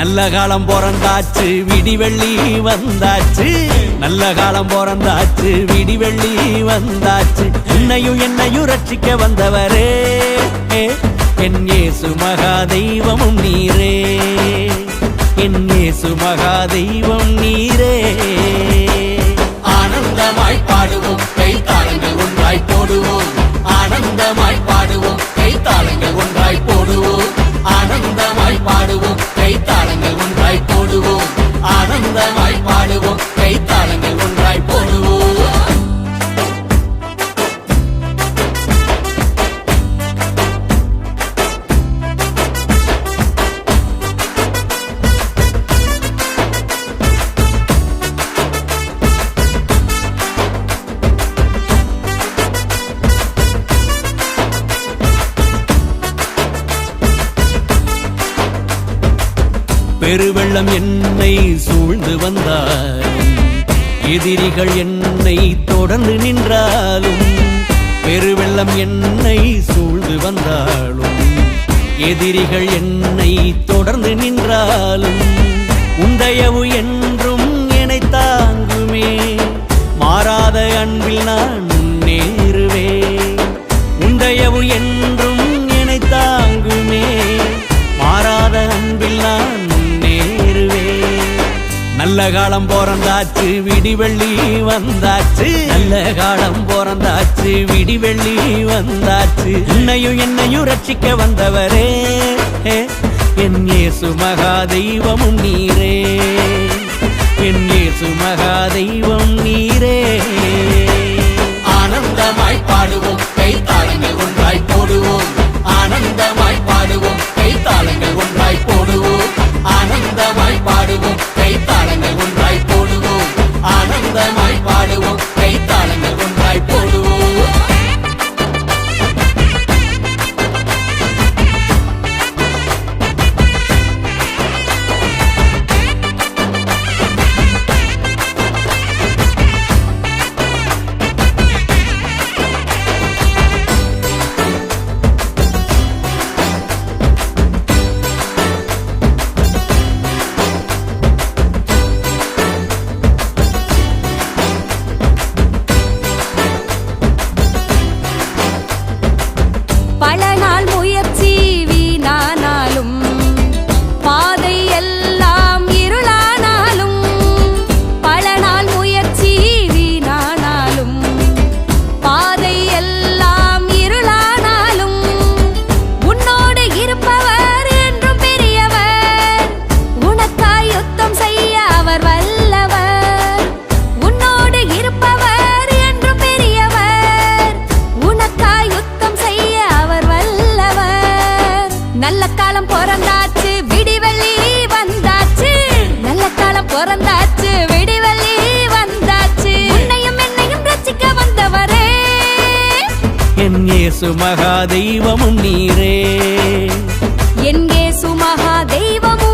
நல்ல காலம் பிறந்தாச்சு விடிவெள்ளி வந்தாச்சு. நல்ல காலம் பிறந்தாச்சு விடிவெள்ளி வந்தாச்சு. என்னையும் என்னையும் ரட்சிக்க வந்தவரே. என் ஏசு மகா தெய்வமும் நீரே. பெருவெள்ளம் என்னை சூழ்ந்து வந்தாலும் எதிரிகள் என்னை தொடர்ந்து நின்றாலும் பெருவெள்ளம் என்னை சூழ்ந்து வந்தாலும் எதிரிகள் என்னை தொடர்ந்து நின்றாலும் உந்தயவு என் காலம் பிறந்தாச்சு விடிவெள்ளி வந்தாச்சு. நல்ல காலம் பிறந்தாச்சு விடிவெள்ளி வந்தாச்சு. உன்னையும் என்னையும் ரட்சிக்க வந்தவரே. என் ஏசு மகா தெய்வமும் நீரே. என் ஏசு மகா தெய்வம் நீரே. என் ஏசு மகா தெய்வமும் நீரே. என் ஏசு மகா தெய்வமும்